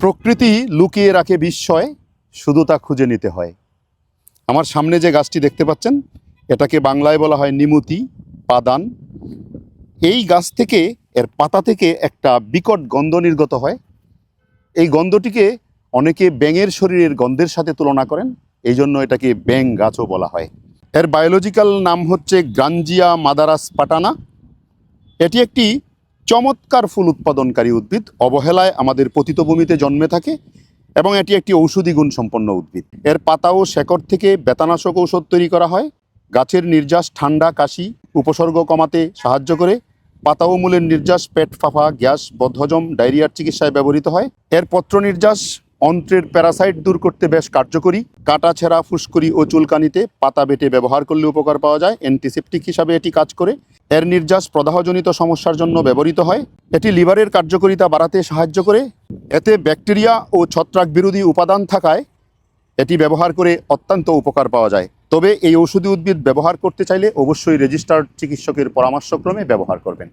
প্রকৃতি লুকিয়ে রাখে বিস্ময়, শুধু তা খুঁজে নিতে হয়। আমার সামনে যে গাছটি দেখতে পাচ্ছেন, এটাকে বাংলায় বলা হয় নিমুতি, পাদান। এই গাছ থেকে, এর পাতা থেকে একটা বিকট গন্ধ নির্গত হয়। এই গন্ধটিকে অনেকে ব্যাঙের শরীরের গন্ধের সাথে তুলনা করেন এই জন্য এটাকে ব্যাং গাছও বলা হয়। এর বায়োলজিক্যাল নাম হচ্ছে গ্রাঞ্জিয়া মাদারাস পাটানা। এটি একটি চমৎকার ফুল উৎপাদনকারী উদ্ভিদ অবহেলায় আমাদের পতিতভূমিতে জন্মে থাকে এবং এটি একটি ঔষধি গুণ সম্পন্ন উদ্ভিদ। এর পাতা ও শেকড় থেকে বেতানাশক ঔষধ তৈরি করা হয়। গাছের নির্যাস ঠান্ডা, কাশি, উপসর্গ কমাতে সাহায্য করে। পাতা ও মূলের নির্যাস, পেট ফাফা, গ্যাস, বদহজম, ডায়রিয়ার চিকিৎসায় ব্যবহৃত হয়। এর পত্র নির্যাস অন্ত্রের প্যারাসাইট দূর করতে বেশ কার্যকরী, কাটা ছেঁড়া, ফুসকুড়ি ও চুলকানিতে পাতা বেটে ব্যবহার করলে উপকার পাওয়া যায়। অ্যান্টিসেপটিক হিসাবে এটি কাজ করে। এর নির্যাস প্রদাহজনিত সমস্যার জন্য ব্যবহৃত হয়। এটি লিভারের কার্যকারিতা বাড়াতে সাহায্য করে। এতে ব্যাকটেরিয়া ও ছত্রাক বিরোধী উপাদান থাকায় এটি ব্যবহার করে অত্যন্ত উপকার পাওয়া যায়। তবে এই ঔষধি উদ্ভিদ ব্যবহার করতে চাইলে অবশ্যই রেজিস্টার্ড চিকিৎসকের পরামর্শক্রমে ব্যবহার করবেন।